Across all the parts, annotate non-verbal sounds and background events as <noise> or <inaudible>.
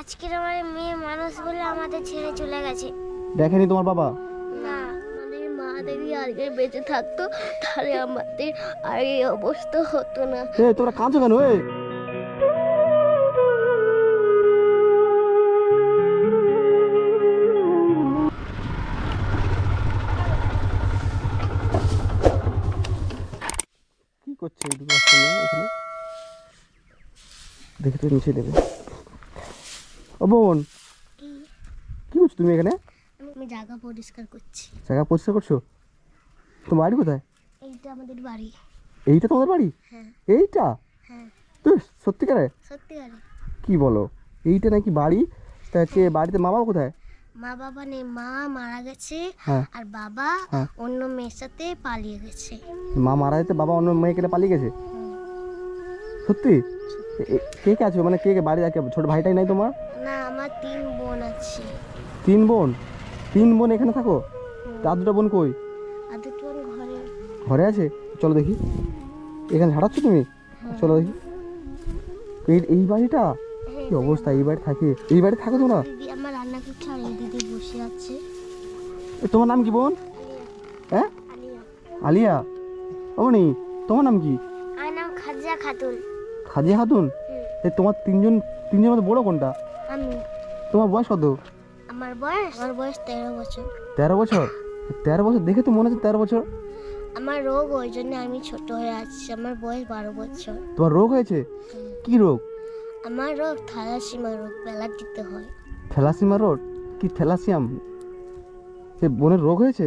আজকের আমার মেয়ে মানুষ বলে আমাদের ছেড়ে চলে গেছে। দেখেনি তোমার বাবা? না আমাদের মা আগে বেঁচে থাকতো তাহলে আমাদের আর এই অবস্থা হতো না। এ তোমরা কাঁদছো কেন এ? কি করছে এই দুটো এখানে? দেখে তো নিচে দেবে। ও বোন। কি করছ তুমি এখানে? আমি জায়গা পরিষ্কার করছি। জায়গা পরিষ্কার করছ? তোমার বাড়ি কোথায়? এইটা আমাদের বাড়ি। এইটা তোমাদের বাড়ি? হ্যাঁ। এইটা? হ্যাঁ। তুই সত্যিকারে? সত্যিকারে। কি বলো? এইটা নাকি বাড়ি? তা হচ্ছে বাড়িতে মা বাবা কোথায়? মা বাবা নেই মা মারা গেছে। হ্যাঁ। আর বাবা হ্যাঁ। অন্য মেয়ের সাথে পালিয়ে গেছে। মা মারা যেতে বাবা অন্য মেয়েকে পালিয়ে গেছে? সত্যি? কে কে আছে? মানে কে কে? বাড়ি আছে ছোট ভাইটাই নাই তোমার? না আমার তিন বোন আছে। তিন বোন? তিন বোন এখানে থাকো? তার দুটো বোন কই? আর দুটো বোন ঘরে। ঘরে আছে? চলো দেখি। এখানে হারাচ্ছ তুমি? চলো দেখি। এই এই বাড়িটা? কি অবস্থা? এই বাড়ি থাকে? এই বাড়ি থাকো তোমরা? আমার রান্না করছে আর দিদি বসে আছে। তোমার নাম কি বোন? হ্যাঁ? আলিয়া। অমনি তোমার নাম কি? আমার নাম খাজা খাতুন। খাজিয়া খাতুন এ তোমার তিনজন তিনজনের মধ্যে বড় কোনটা? আমি। তোমার বয়স কত? আমার বয়স? আমার বয়স তেরো বছর। তেরো বছর? তেরো বছর দেখে তো মনে হচ্ছে তেরো বছর। আমার রোগ ওই জন্য আমি ছোট হয়ে আছি। আমার বয়স বারো বছর। তোমার রোগ হয়েছে? কি রোগ? আমার রোগ থ্যালাসিমা রোগ বেলা দিতে হয়। থ্যালাসিমা রোগ? কি থ্যালাসিয়াম? সে বোনের রোগ হয়েছে?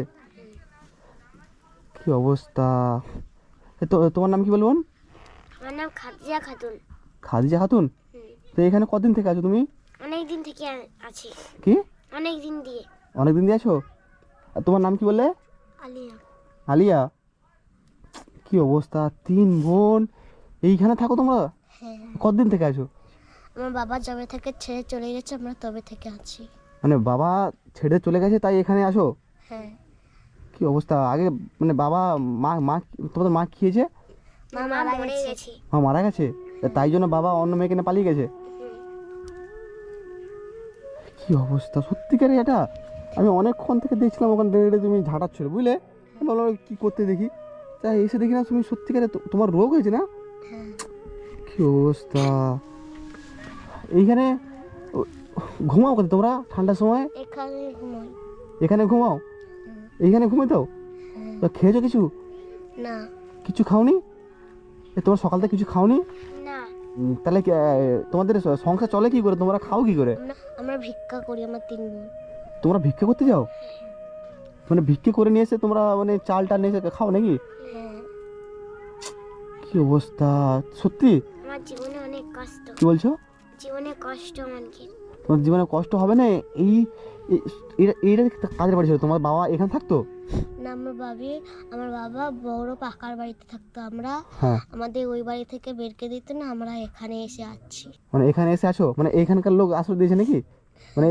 কি অবস্থা? তো তোমার নাম কি বলব বোন? আমার নাম খাজা খাতুন। খাদিজা খাতুন? তো এখানে কদিন থেকে আছো তুমি? অনেক দিন থেকে আছি। কি? অনেক দিন দিয়ে। অনেক দিন দিয়ে আছো? আর তোমার নাম কি বললে? আলিয়া। আলিয়া? কি অবস্থা? তিন বোন। এইখানে থাকো তোমরা? হ্যাঁ। কতদিন থেকে আছো? আমার বাবা যবে থেকে ছেড়ে চলে গেছে আমরা তবে থেকে আছি। মানে বাবা ছেড়ে চলে গেছে তাই এখানে আসো হ্যাঁ। কি অবস্থা? আগে মানে বাবা মা মা তোমাদের মা খেয়েছে? মা মারা গেছে। তাই জন্য বাবা অন্য মেয়েকে নিয়ে পালিয়ে গেছে? কি অবস্থা? সত্যিকারে এটা? আমি অনেকক্ষণ থেকে দেখছিলাম ওখানে ডেড়ে তুমি ঝাঁটাচ্ছিল বুঝলে? ভাবলাম কি করতে দেখি? তাই এসে দেখি না তুমি সত্যিকারে তো- তোমার রোগ হয়েছে না? হ্যাঁ। কি অবস্থা? এইখানে ঘুমাও কোথায় তোমরা ঠান্ডার সময়? এখানে ঘুমাও? এইখানে ঘুমে হ্যাঁ। তো খেয়েছো কিছু? না। কিছু খাওনি? এ তোমার সকাল থেকে কিছু খাওনি? না। উম, তাহলে কি, আহ, তোমাদের স- সংসার চলে কি করে? তোমরা খাও কি করে? আমরা আমরা ভিক্ষা করি আমার তিন বোন। তোমরা ভিক্ষা করতে যাও? মানে ভিক্ষে করে নিয়ে এসে তোমরা মানে চাল টাল নিয়ে এসে খাও নাকি? হ্যাঁ। কি অবস্থা? সত্যি? আমার জীবনে অনেক কষ্ট। কি বলছো? জীবনে কষ্ট আমাকে। তোমার জীবনে কষ্ট হবে না? এই এটা এইটা কাজের বাড়ি ছিল তোমার বাবা এখানে থাকতো? না আমার বাবি আমার বাবা বড় পাকার বাড়িতে থাকতো আমরা। হ্যাঁ। আমাদের ওই বাড়ি থেকে বেরকে দিত না আমরা এখানে এসে আছি। মানে এখানে এসে আছো? মানে এখানকার লোক আশ্রয় দিয়েছে নাকি? মানে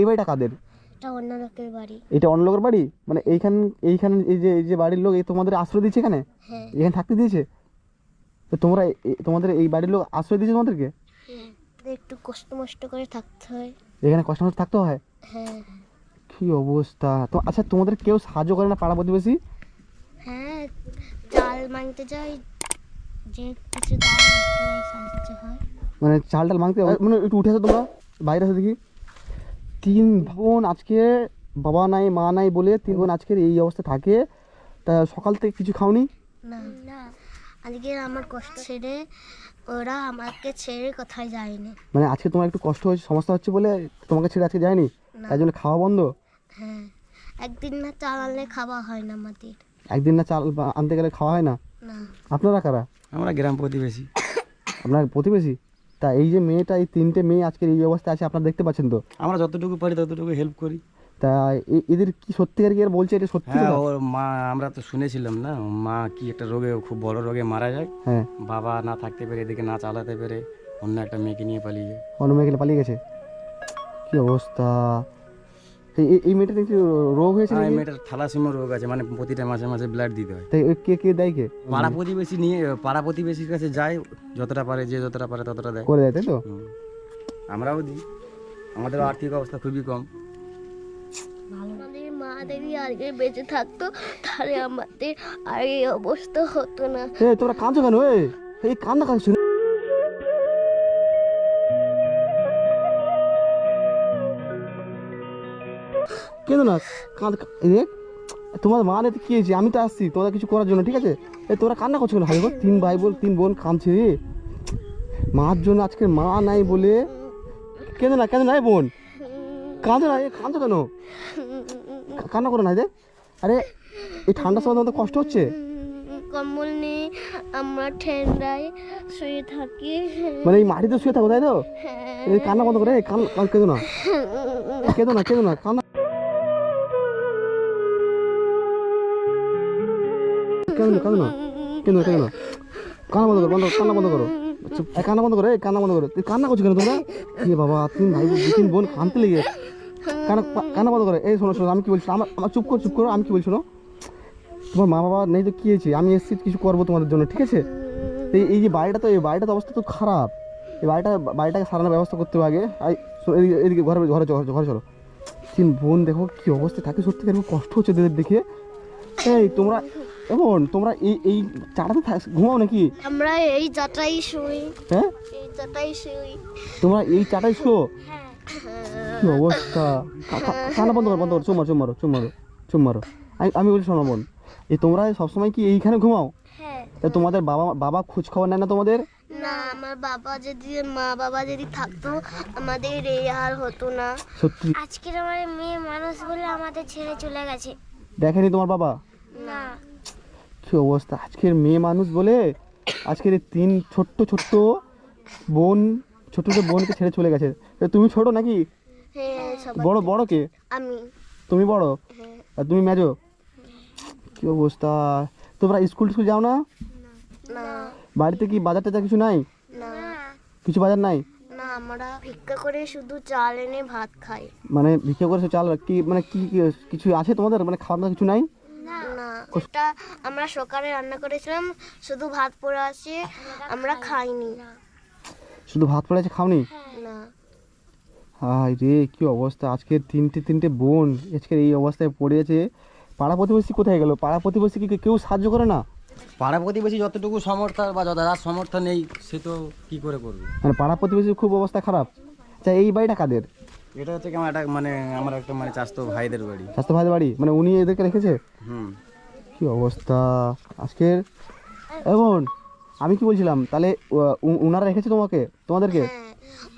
এই বাড়িটা কাদের? এটা অন্য লোকের বাড়ি। এটা অন্য লোকের বাড়ি? মানে এইখান এইখানে এই যে এই যে বাড়ির লোক এই তোমাদের আশ্রয় দিয়েছে এখানে? হ্যাঁ। এখানে থাকতে দিয়েছে? তো তোমরা তোমাদের এই বাড়ির লোক আশ্রয় দিয়েছে তোমাদেরকে? আমাদের একটু কষ্ট মষ্ট করে থাকতে হয়। এখানে কষ্ট মষ্ট থাকতে হয়? হ্যাঁ। কি অবস্থা? তো আচ্ছা তোমাদের কেউ সাহায্য করে না পাড়া প্রতিবেশী? হ্যাঁ চাল মাংতে যাই যে কিছু সেখানে সাহায্য হয়। মানে চাল টাল মাংতে মানে একটু উঠে আসো তোমরা বাইরে আসো দেখি। তিন বোন আজকে বাবা নাই মা নাই বলে তিন বোন আজকের এই অবস্থা থাকে। তা সকাল থেকে কিছু খাওনি? না। না। আজকে আমার কষ্ট ছেড়ে ওরা আমাকে ছেড়ে কোথায় যায়নি। মানে আজকে তোমার একটু কষ্ট হয়েছে সমস্যা হচ্ছে বলে তোমাকে ছেড়ে আজকে যায়নি? তাই জন্য খাওয়া বন্ধ? হ্যাঁ। একদিন না চাল আনলে খাওয়া হয় না আমাদের। একদিন না চাল আনতে গেলে খাওয়া হয় না? না। আপনারা কারা? আমরা গ্রাম প্রতিবেশী। আপনার প্রতিবেশী? তা এই যে মেয়েটা এই তিনটে মেয়ে আজকের এই অবস্থা আছে আপনারা দেখতে পাচ্ছেন তো? আমরা যতটুকু পারি ততটুকু হেল্প করি। তা এ- এদের কি সত্যিকার কি আর বলছে? এটা সত্যি হ্যাঁ ওর মা আমরা তো শুনেছিলাম না মা কি একটা রোগে খুব বড় রোগে মারা যায়। হ্যাঁ। বাবা না থাকতে পেরে এদিকে না চালাতে পেরে অন্য একটা মেয়েকে নিয়ে পালিয়ে যায়। অন্য মেয়েকে পালিয়ে গেছে? কি অবস্থা? এই- মেয়েটা দেখছি রোগ হয়েছে আর এই মেয়েটার থালাসিমা রোগ আছে মানে প্রতিটা মাসে মাসে ব্লাড দিতে হয়। তাই কে কে দেয় কে? পাড়া প্রতিবেশী নিয়ে পাড়া প্রতিবেশীর কাছে যায় যতটা পারে যে যতটা পারে ততটা দেয়। করে দেয় তাই তো? আমরাও দিই। আমাদের আর্থিক অবস্থা খুবই কম। আমাদের মা দেবী আগে বেঁচে থাকতো তাহলে আমাদের আর এই অবস্থা হতো না। এ তোমরা কাঁদছো কেন? এই কান্না কাঁদছো কেন না? কাঁদ তোমার মা নেই কি হয়েছে আমি তো আসছি তোমরা কিছু করার জন্য ঠিক আছে? এ তোমরা কান্না করছ কেন? ভাই বোন? তিন ভাই বোন তিন বোন কাঁদছে রে। মার জন্য আজকে মা নাই বলে কেন না কেন নাই বোন? কাঁদো না এ কাঁদছো কেন? কান্না করো না দেখ আরে এই ঠান্ডার সময় তোমাদের কষ্ট হচ্ছে? কম্বল নেই আমরা ঠান্ডায় শুয়ে থাকি। মানে এই মাটিতে শুয়ে থাকো তাই তো? কান্না বন্ধ করে কান কেঁদো না। কেঁদো না কেঁদো না কান্না কেঁদো না কেঁদো না কেঁদো না কেঁদো না কান্না বন্ধ করো, বন্ধ কান্না বন্ধ করো। কান্না বন্ধ করো, এই কান্না বন্ধ করো। তুই কান্না করছ কেন তোমরা? এ বাবা, তিন ভাই দু তিন বোন কানতে লেগে। কান্না কান্না বন্ধ করে। এই শোনো শোনো, আমি কি বলছি? আমার চুপ করো চুপ করো, আমি কি বলছি শোনো? তোমার মা বাবা নেই তো কি হয়েছে? আমি এসেছি, কিছু করব তোমাদের জন্য, ঠিক আছে? এই এই যে বাড়িটা তো, এই বাড়িটা তো অবস্থা তো খারাপ। এই বাড়িটা, বাড়িটাকে সারানোর ব্যবস্থা করতে হবে আগে। এদিকে এদিকে ঘরে ঘরে ঘরে চলো। তিন বোন, দেখো কি অবস্থা থাকে সত্যি খুব কষ্ট হচ্ছে দেখে। এই, তোমরা এমন তোমরা এই এই চাটাতে ঘুমাও নাকি? আমরা এই যাটাই শুই। হ্যাঁ? এই যাটাই শুই। তোমরা এই চাটাই শো হ্যাঁ। কি অবস্থা? কা- কা- বন্ধ করো বন্ধ করো চুপ মারো চুপ মারো চুপ মারো আমি আমি বলছি শোনো বোন এই তোমরা সবসময় কি এইখানে ঘুমাও? হ্যাঁ। তোমাদের বাবা বাবা খোঁজ খবর নেয় না তোমাদের? না আমার বাবা যদি মা বাবা যদি থাকতো আমাদের এই আর হতো না। সত্যি। আজকের আমার মেয়ে মানুষ বলে আমাদের ছেড়ে চলে গেছে। দেখেনি তোমার বাবা? কি অবস্থা? আজকের মেয়ে মানুষ বলে আজকের এই তিন ছোট্ট ছোট্ট বোন ছোট ছোট বোনকে ছেড়ে চলে গেছে। তা তুমি ছোট নাকি? হ্যাঁ বড় বড় কে? আমি। তুমি বড়? হ্যাঁ। আর তুমি মেজো? কি অবস্থা? তোমরা স্কুল স্কুল যাও না? বাড়িতে কি বাজার টাজার কিছু নাই? কিছু বাজার নাই? না আমরা ভিক্ষা করে শুধু চাল এনে ভাত খাই। মানে ভিক্ষা করে চাল কি মানে কি কি কিছু আছে তোমাদের? মানে খাওয়া দাওয়া কিছু নাই? যেটা আমরা সকালে রান্না করেছিলাম শুধু ভাত পড়ে আছে আমরা খাইনি। শুধু ভাত পড়ে আছে খাওনি? না। হাই রে কি অবস্থা? আজকের তিনটে তিনটে বোন আজকের এই অবস্থায় পড়ে আছে পাড়া প্রতিবেশী কোথায় গেল? পাড়া প্রতিবেশী কি কেউ সাহায্য করে না? পাড়া প্রতিবেশী যতটুকু সমর্থ বা যত যার সমর্থ নেই সে তো কি করে করবে? মানে পাড়া প্রতিবেশীর খুব অবস্থা খারাপ। আচ্ছা এই বাড়িটা কাদের? এটা হচ্ছে কি আমার একটা মানে আমার একটা মানে চাস্তো ভাইদের বাড়ি। স্বাস্থ্য ভাইদের বাড়ি? মানে উনি এদেরকে রেখেছে? হুম। কি অবস্থা? আজকের? এবং আমি কি বলছিলাম? তাহলে উনারা রেখেছে তোমাকে? তোমাদেরকে? হ্যাঁ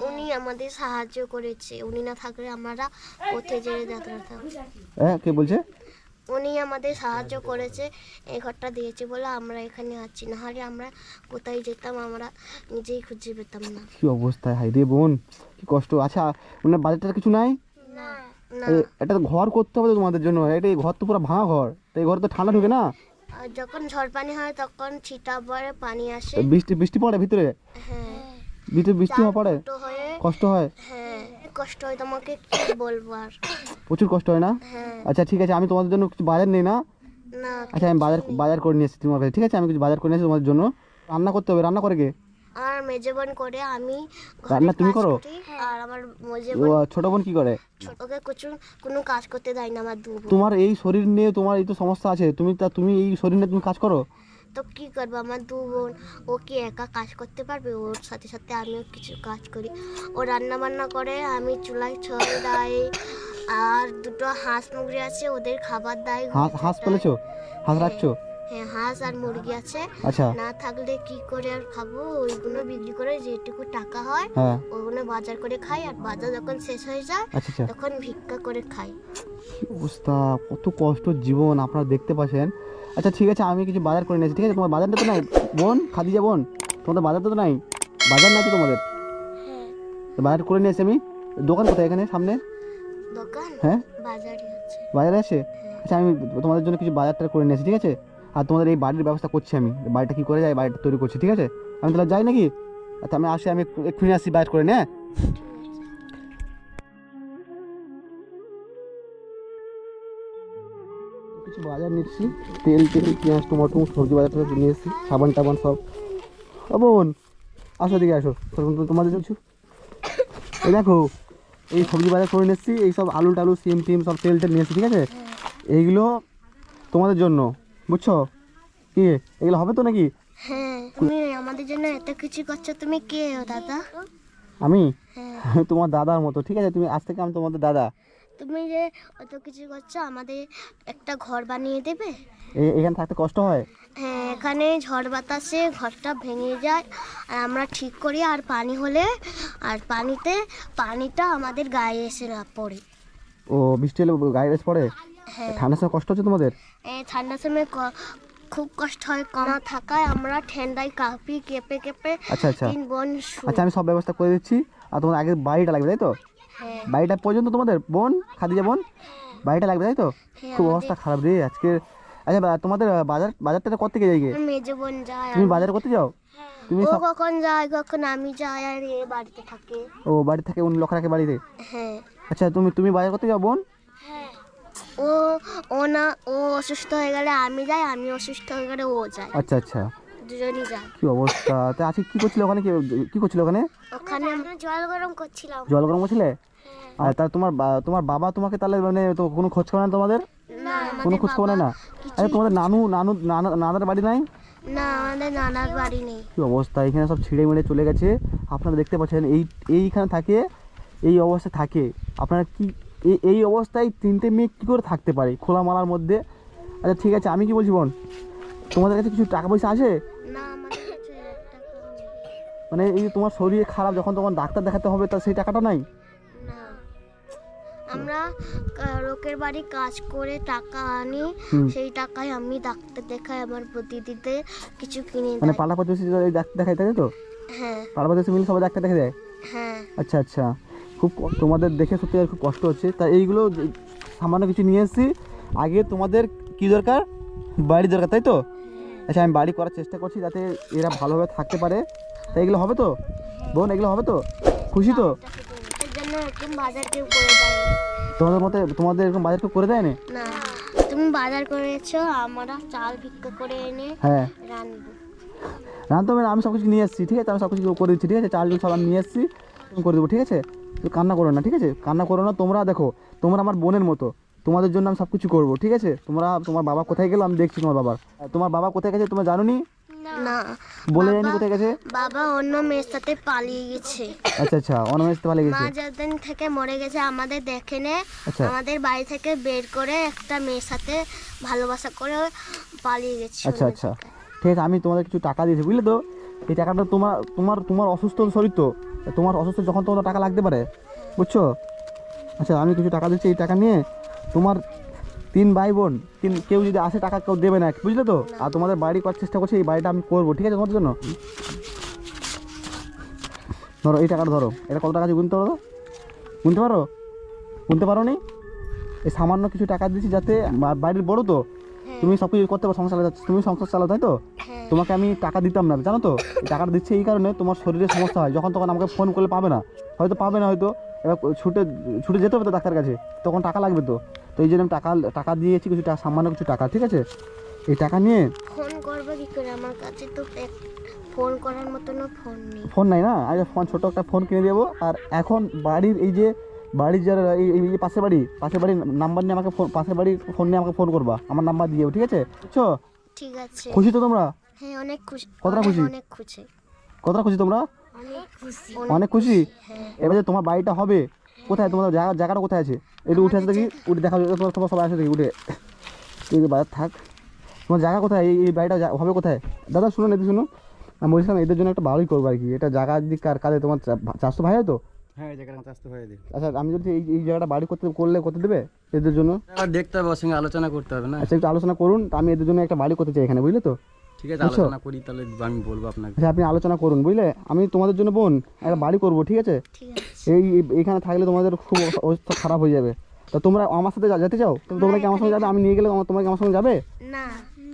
উনি আমাদের সাহায্য করেছে। উনি না থাকলে আমরা কোথায় যেয়ে যাতায়াত হ্যাঁ কে বলছে? উনি আমাদের সাহায্য করেছে এই ঘরটা দিয়েছে বলে আমরা এখানে আছি। না হলে আমরা কোথায় যেতাম আমরা নিজেই খুঁজে পেতাম না। কি অবস্থা? হাই রে বোন কি কষ্ট। আচ্ছা ওনার বাজেটটা কিছু নাই? না। এ- একটা তো ঘর করতে হবে তো তোমাদের জন্য। এটা এই ঘর তো পুরো ভাঙা ঘর। তো এই ঘর তো ঠান্ডা ঢুকে না? যখন ঝড় পানি হয় তখন ছিটা পরে পানি আসে। বৃষ্টি বৃষ্টি পড়ে ভিতরে? হ্যাঁ। ভিতরে বৃষ্টি পড়ে? কষ্ট হয়? হ্যাঁ। কষ্ট হয় তোমাকে কি বলব আর? প্রচুর কষ্ট হয় না? হ্যাঁ। আচ্ছা ঠিক আছে আমি তোমাদের জন্য কিছু বাজার নেই না? না আচ্ছা আমি বাজার বাজার করে নিয়ে এসেছি তোমার কাছে। ঠিক আছে আমি কিছু বাজার করে নিয়ে এসেছি তোমাদের জন্য। রান্না করতে হবে রান্না করে কে? আর মেজে বোন করে আমি রান্না তুমি করো? আর আমার মেজে বোন ছোট বোন কি করে? ওকে কিছু কোনো কাজ করতে দেয় না আমার দু তোমার এই শরীর নিয়ে তোমার এই তো সমস্যা আছে তুমি তা তুমি এই শরীর নিয়ে তুমি কাজ করো? তো কি করব আমার দু বোন ও কি একা কাজ করতে পারবে? ওর সাথে সাথে আমিও কিছু কাজ করি। ও রান্না বান্না করে আমি চুলায় ছয় দেয় আর দুটো হাঁস মুরগি আছে ওদের খাবার দেয় হাঁস হাঁস ফেলেছো হাঁস রাখছো? হ্যাঁ হাঁস আর মুরগি আছে। আচ্ছা। না থাকলে কি করে আর খাব? ওইগুলো বিক্রি করে যেটুকু টাকা হয় হ্যাঁ। ওইগুলো বাজার করে খাই। আর বাজার যখন শেষ হয়ে যায় আচ্ছা আচ্ছা। তখন ভিক্ষা করে খাই। অবস্থা? কত কষ্ট জীবন আপনারা দেখতে পাচ্ছেন। আচ্ছা ঠিক আছে আমি কিছু বাজার করে নিয়েছি ঠিক আছে? তোমার বাজারটা তো নাই? বোন খাদিজা বোন তোমাদের বাজারটা তো নাই? বাজার নাই তো তোমাদের? হ্যাঁ। বাজার করে নিয়েছি আমি। দোকান কোথায় এখানে সামনে? দোকান? হ্যাঁ। বাজারে আছে। বাজারে আছে? আচ্ছা আমি তোমাদের জন্য কিছু বাজারটা করে নিয়েছি ঠিক আছে? আর তোমাদের এই বাড়ির ব্যবস্থা করছি আমি। বাড়িটা কী করে যায়? বাড়িটা তৈরি করছি, ঠিক আছে? আমি তাহলে যাই নাকি? আচ্ছা আমি আসি, আমি এক্ষুনি আসি, বাইর করে হ্যাঁ? নে কিছু বাজার নিচ্ছি, তেল তেল, পেঁয়াজ, টমাটো, সবজি বাজার টাজার নিয়ে এসেছি, সাবান টাবান সব। বোন আসো দিকে আসো তোমাদের কিছু এই দেখো, এই সবজি বাজার করে নিয়ে এসেছি, এই সব আলু টালু, সিম টিম সব তেল টেল নিয়ে এসেছি, ঠিক আছে? এইগুলো তোমাদের জন্য। বুঝছ? কি এগুলো হবে তো নাকি? হ্যাঁ তুমি আমাদের জন্য এত কিছু করছ তুমি কে দাদা? আমি? হ্যাঁ। <laughs> তোমার দাদার মতো ঠিক আছে? তুমি আজ থেকে আমি তোমাদের দাদা। তুমি যে অত কিছু করছ আমাদের একটা ঘর বানিয়ে দেবে? এখানে থাকতে কষ্ট হয়? হ্যাঁ এখানে ঝড় বাতাসে ঘরটা ভেঙে যায় আর আমরা ঠিক করি আর পানি হলে আর পানিতে পানিটা আমাদের গায়ে এসে না পড়ে। ও বৃষ্টি হলে গায়ে এসে পড়ে? হ্যাঁ। ঠান্ডার সময় কষ্ট হচ্ছে তোমাদের? ঠান্ডার সময় খুব কষ্ট হয় কমা থাকায় আমরা ঠান্ডায় কাঁপি কেঁপে কেঁপে আচ্ছা আচ্ছা। তিন বোন আচ্ছা আমি সব ব্যবস্থা করে দিচ্ছি। আর তোমার আগে বাড়িটা লাগবে তাই তো? হ্যাঁ। বাড়িটা পর্যন্ত তোমাদের? বোন? খাদিজা বোন? বাড়িটা লাগবে তাই তো? হ্যাঁ, খুব অবস্থা খারাপ রে আজকে আচ্ছা তোমাদের বাজার বাজারটা কত থেকে যাই? মেজো বোন যায় তুমি বাজার করতে যাও? তুমি ও কখন যায় কখন আমি যাই আর এ বাড়িতে থাকে। ও বাড়ি থেকে অন্য লোক রাখে বাড়িতে? হ্যাঁ। আচ্ছা তুমি তুমি বাজার করতে যাও বোন? ও ও না ও অসুস্থ হয়ে গেলে আমি যাই আমি অসুস্থ হয়ে গেলে ও যায়। আচ্ছা আচ্ছা। দুজনই যায় কি অবস্থা? তা আজকে কি করছিল ওখানে? কি কি করছিল ওখানে? ওখানে জল গরম করছিলাম। জল গরম করছিলে? আর তা তোমার বা- তোমার বাবা তোমাকে তাহলে মানে তো কোনো খোঁজ খবর না তোমাদের? না কোনো খোঁজ খবর না? আরে তোমাদের নানু নানু নানা- নানার বাড়ি নাই? না আমাদের নানার বাড়ি নেই। কি অবস্থা? এখানে সব ছিঁড়ে মিড়ে চলে গেছে। আপনারা দেখতে পাচ্ছেন এই এইখানে থাকে এই অবস্থায় থাকে। আপনারা কি এই এই অবস্থায় তিনটে মেয়ে কী করে থাকতে পারে খোলা মালার মধ্যে? আচ্ছা ঠিক আছে আমি কি বলছি বোন তোমাদের কাছে কিছু টাকা পয়সা আছে। মানে এই তোমার শরীর খারাপ যখন তখন ডাক্তার দেখাতে হবে তা সেই টাকাটা নাই? না। আমরা লোকের বাড়ি কাজ করে টাকা আনি সেই টাকায় আমি ডাক্তার দেখাই আমার দিতে কিছু কিনে মানে পাড়া প্রতিবেশী ডাক্তার দেখাই তাই তো? হ্যাঁ। পাড়া প্রতিবেশী মিলে সবাই ডাক্তার দেখে দেয়? হ্যাঁ। আচ্ছা আচ্ছা। খুব তোমাদের দেখে সত্যি আর খুব কষ্ট হচ্ছে। তা এইগুলো সামান্য কিছু নিয়ে এসেছি। আগে তোমাদের কি দরকার? বাড়ি দরকার তাই তো? আচ্ছা আমি বাড়ি করার চেষ্টা করছি যাতে এরা ভালোভাবে থাকতে পারে। তা এগুলো হবে তো? বোন এগুলো হবে তো? খুশি তো? তোমাদের মতে তোমাদের এরকম বাজার কেউ করে দেয় না? তুমি বাজার করেছ আমরা চাল ভিক্ষা করে এনে হ্যাঁ। রানবো জানতো আমি আমি সব কিছু নিয়ে এসেছি ঠিক আছে? আমি সব কিছু করে দিচ্ছি ঠিক আছে? চাল সব আমি নিয়ে এসেছি করে দেবো ঠিক আছে? কান্না করো না ঠিক আছে? কান্না করো না তোমরা দেখো তোমরা আমার বোনের মতো। তোমাদের জন্য আমি সব কিছু করব ঠিক আছে? তোমরা তোমার বাবা কোথায় গেলো আমি দেখছি তোমার বাবার। তোমার বাবা কোথায় গেছে তোমরা জানো নি। না বলে যায়নি কোথায় গেছে? বাবা অন্য মেয়ের সাথে পালিয়ে গেছে। আচ্ছা আচ্ছা ভালো মা গেছে। যতদিন থেকে মরে গেছে আমাদের দেখে নে। আচ্ছা। আমাদের বাড়ি থেকে বের করে একটা মেয়ের সাথে ভালোবাসা করে পালিয়ে গেছে আচ্ছা আচ্ছা। ঠিক আছে আমি তোমাদের কিছু টাকা দিয়েছি বুঝলে তো? এই টাকাটা তোমার তোমার তোমার অসুস্থ শরীর তো। তোমার অসুস্থ যখন তোমার টাকা লাগতে পারে বুঝছ? আচ্ছা আমি কিছু টাকা দিচ্ছি এই টাকা নিয়ে তোমার তিন ভাই বোন তিন কেউ যদি আসে টাকা কেউ দেবে না বুঝলে তো? আর তোমাদের বাড়ি করার চেষ্টা করছি এই বাড়িটা আমি করব ঠিক আছে তোমাদের জন্য? ধরো এই টাকাটা ধরো এটা কত টাকা আছে গুনতে পারো? গুনতে পারো? গুনতে পারো নি এই সামান্য কিছু টাকা দিচ্ছি যাতে বাড়ির বড় তো? তুমি সব কিছু করতে পারো সংসার চালাতে তুমি সংসার চালাও তাই তো? হ্যাঁ। তোমাকে আমি টাকা দিতাম না জানো তো? টাকাটা দিচ্ছি এই কারণে তোমার শরীরে সমস্যা হয়। যখন তখন আমাকে ফোন করলে পাবে না। হয়তো পাবে না হয়তো। এবার ছুটে ছুটে যেতে হবে তো ডাক্তার কাছে। তখন টাকা লাগবে তো। তো এই জন্য আমি টাকা টাকা দিয়েছি কিছু টাকা সামান্য কিছু টাকা ঠিক আছে? এই টাকা নিয়ে ফোন করব কি করে? আমার কাছে তো ফোন করার মতনও ফোন নেই। ফোন নাই না? আগে ফোন ছোটো একটা ফোন কিনে দেবো। আর এখন বাড়ির এই যে বাড়ির যারা এই এই যে পাশের বাড়ি পাশের বাড়ির নাম্বার নিয়ে আমাকে ফোন পাশের বাড়ির ফোন নিয়ে আমাকে ফোন করবা। আমার নাম্বার দিয়ে ঠিক আছে? বুঝছ? ঠিক আছে। খুশি তো তোমরা? হ্যাঁ অনেক খুশি। কতটা খুশি? অনেক খুশি। কতটা খুশি তোমরা? অনেক খুশি? অনেক এবার যে তোমার বাড়িটা হবে কোথায়? তোমাদের জায়গা জায়গাটা কোথায় আছে? একটু উঠে আসে দেখি উঠে দেখা তোমার তোমার সবাই আসে দেখি উঠে। এই যে বাজার থাক। তোমার জায়গা কোথায়? এই এই বাড়িটা যা- হবে কোথায়? দাদা শুনুন এদের শুনুন। আমি বলছিলাম এদের জন্য একটা বাড়ি করব আর কি। এটা জায়গা যদি কার কাজে তোমার চা- চারশো ভাই হয় তো? হ্যাঁ চাষতে আচ্ছা আমি যদি এই এই জায়গাটা বাড়ি করতে করলে করতে দেবে এদের জন্য? দেখতে হবে ওর সঙ্গে আলোচনা করতে হবে না? আচ্ছা একটু আলোচনা করুন। আমি এদের জন্য একটা বাড়ি করতে চাই এখানে বুঝলে তো? ঠিক আছে আলোচনা করি তাহলে আমি বলব আপনাকে। আচ্ছা আপনি আলোচনা করুন বুঝলে? আমি তোমাদের জন্য বোন একটা বাড়ি করব ঠিক আছে? এই এখানে থাকলে তোমাদের খুব অবস্থা খারাপ হয়ে যাবে। তা তোমরা আমার সাথে যেতে চাও? তো তোমরা কি আমার সঙ্গে যাবে? আমি নিয়ে গেলে তোমার- তোমরা কি আমার সঙ্গে যাবে? না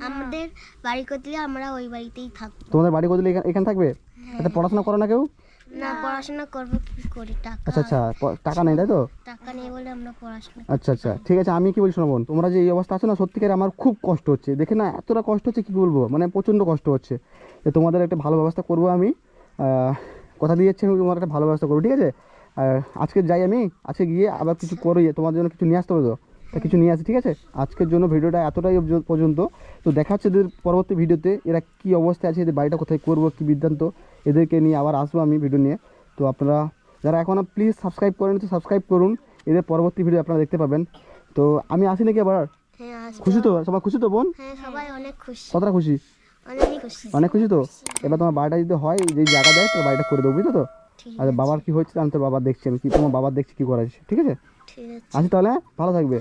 আমাদের বাড়ি করতে আমরা ওই বাড়িতেই থাকব। তোমাদের বাড়ি এখানে এখানে থাকবে? আচ্ছা পড়াশোনা করো না কেউ? না পড়াশোনা করব কি করি? টাকা। আচ্ছা আচ্ছা টাকা নেই তাই তো? টাকা নেই বলে আমরা পড়াশোনা আচ্ছা আচ্ছা ঠিক আছে আমি কি বলছি শোনো বোন তোমরা যে এই অবস্থা আছে না সত্যিকার আমার খুব কষ্ট হচ্ছে। দেখে না এতটা কষ্ট হচ্ছে কি বলব? মানে প্রচণ্ড কষ্ট হচ্ছে। যে তোমাদের একটা ভালো ব্যবস্থা করব আমি। কথা দিয়ে যাচ্ছি আমি তোমার একটা ভালো ব্যবস্থা করব ঠিক আছে? আজকে যাই আমি আজকে গিয়ে আবার কিছু করি তোমার জন্য কিছু নিয়ে আসতে হবে তো? তা কিছু নিয়ে আসি ঠিক আছে? আজকের জন্য ভিডিওটা এতটাই পর্যন্ত। তো দেখা হচ্ছে এদের পরবর্তী ভিডিওতে এরা কী অবস্থায় আছে এদের বাড়িটা কোথায় করব কী বৃত্তান্ত এদেরকে নিয়ে আবার আসব আমি ভিডিও নিয়ে। তো আপনারা যারা এখনও প্লিজ সাবস্ক্রাইব করেন তো সাবস্ক্রাইব করুন। এদের পরবর্তী ভিডিও আপনারা দেখতে পাবেন। তো আমি আসি নাকি আবার? হ্যাঁ খুশি তো? সবাই খুশি তো বোন? হ্যাঁ কতটা খুশি? অনেক খুশি তো? এবার তোমার বাড়িটা যদি হয় যে জায়গা দেয় তো বাড়িটা করে দেবো বুঝলো তো? আর বাবার কি হচ্ছে আমি তো বাবা দেখছি আমি কি তোমার বাবার দেখছি কি করা ঠিক আছে? আসি তাহলে হ্যাঁ? ভালো থাকবে